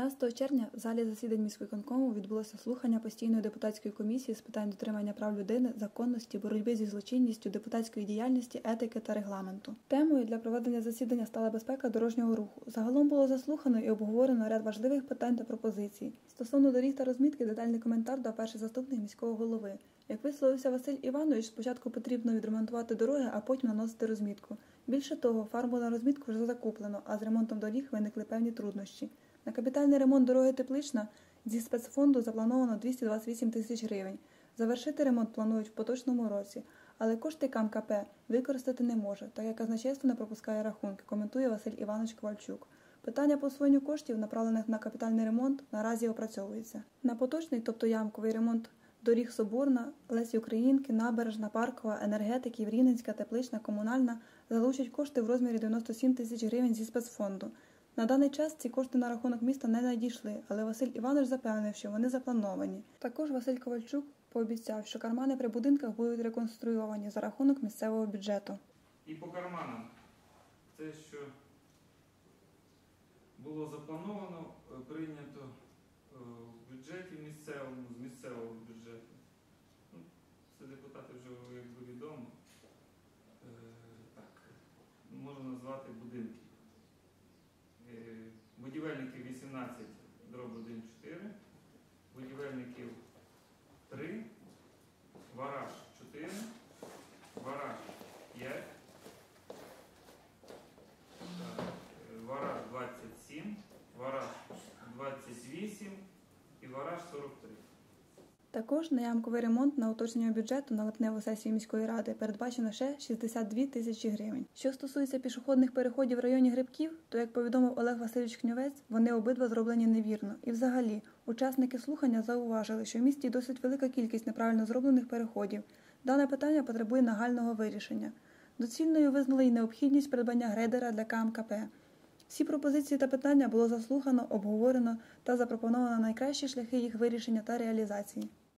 16 червня в залі засідань міськвиконкому відбулося слухання постійної депутатської комісії з питань дотримання прав людини, законності, боротьби зі злочинністю, депутатської діяльності, етики та регламенту. Темою для проведення засідання стала безпека дорожнього руху. Загалом було заслухано і обговорено ряд важливих питань та пропозицій. Стосовно доріг та розмітки, детальний коментар дав перший заступник міського голови. Як висловився Василь Іванович, спочатку потрібно відремонтувати дороги, а потім наносити розмітку. Більше того, фарбу на розмітку вже закуплено, а з ремонтом доріг виникли певні труднощі. На капітальний ремонт дороги Теплична зі спецфонду заплановано 228 тисяч гривень. Завершити ремонт планують в поточному році, але кошти КМКП використати не може, так як казначейство не пропускає рахунки, коментує Василь Іванович Ковальчук. Питання по освоєнню коштів, направлених на капітальний ремонт, наразі опрацьовується. На поточний, тобто ямковий ремонт доріг Соборна, Лесі Українки, Набережна, Паркова, енергетиків, Рівненська, Теплична, Комунальна залучать кошти в розмірі 97 тисяч гривень зі спецфонду. На даний час ці кошти на рахунок міста не надійшли, але Василь Іванович запевнив, що вони заплановані. Також Василь Ковальчук пообіцяв, що кармани при будинках будуть реконструйовані за рахунок місцевого бюджету. І по карманам. Те, що було заплановано, е, прийнято е, в бюджеті місцевому, з місцевого і вараж 43. Також на ямковий ремонт на уточнення бюджету на липневу сесію міської ради передбачено ще 62 тисячі гривень. Що стосується пішохідних переходів в районі Грибків, то як повідомив Олег Васильович Кньовець, вони обидва зроблені невірно. І взагалі, учасники слухання зауважили, що в місті досить велика кількість неправильно зроблених переходів. Дане питання потребує нагального вирішення. Доцільною визнали й необхідність придбання грейдера для КМКП. Всі пропозиції та питання було заслухано, обговорено та запропоновано найкращі шляхи їх вирішення та реалізації.